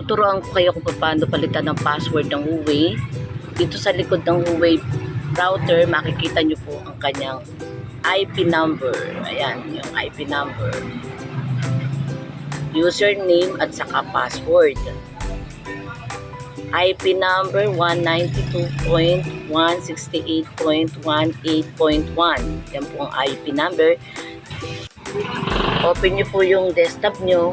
Tuturuan ko kayo kung paano palitan ng password ng Huawei. Dito sa likod ng Huawei router, makikita nyo po ang kanyang IP number. Ayan, yung IP number. Username at saka password. IP number 192.168.18.1. Yan po ang IP number. Open nyo po yung desktop nyo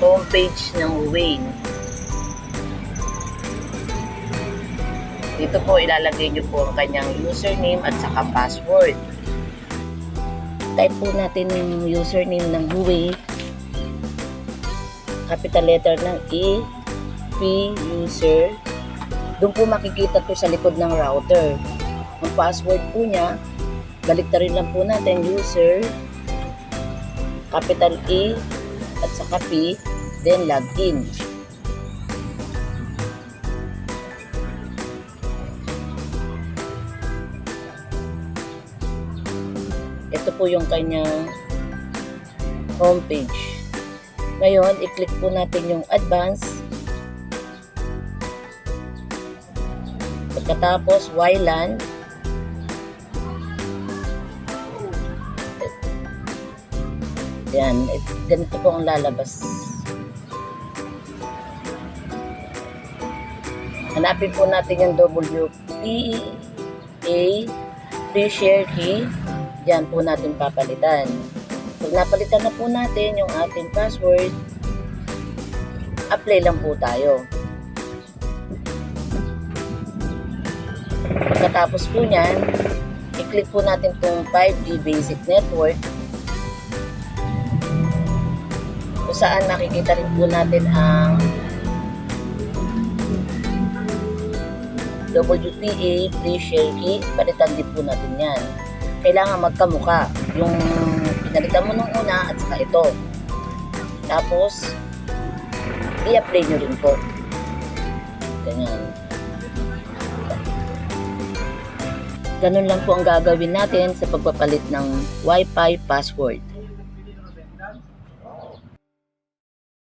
homepage ng Wayne. Dito po ilalagay nyo po ang kanyang username at saka password. Type po natin yung username ng Huawei. Capital letter ng E, P, user. Doon po makikita to sa likod ng router. Ang password po niya, balik rin lang po natin user, capital E, at saka P, then login. Ito po yung kanyang homepage. Ngayon, i-click po natin yung advance. Pagkatapos, YLAN. Yan, eh, ganito po ang lalabas. Hanapin po natin yung WPA pre-share key. Diyan po natin papalitan. Pag napalitan na po natin yung ating password, apply lang po tayo. Pagkatapos po niyan, i-click po natin itong 5G Basic Network saan makikita rin po natin ang WPA free share key. Palitan din po natin yan. Kailangan magkamuka. Yung pinalitan mo nung una at saka ito. Tapos, i-apply nyo rin po. Ganyan. Ganun lang po ang gagawin natin sa pagpapalit ng Wi-Fi password.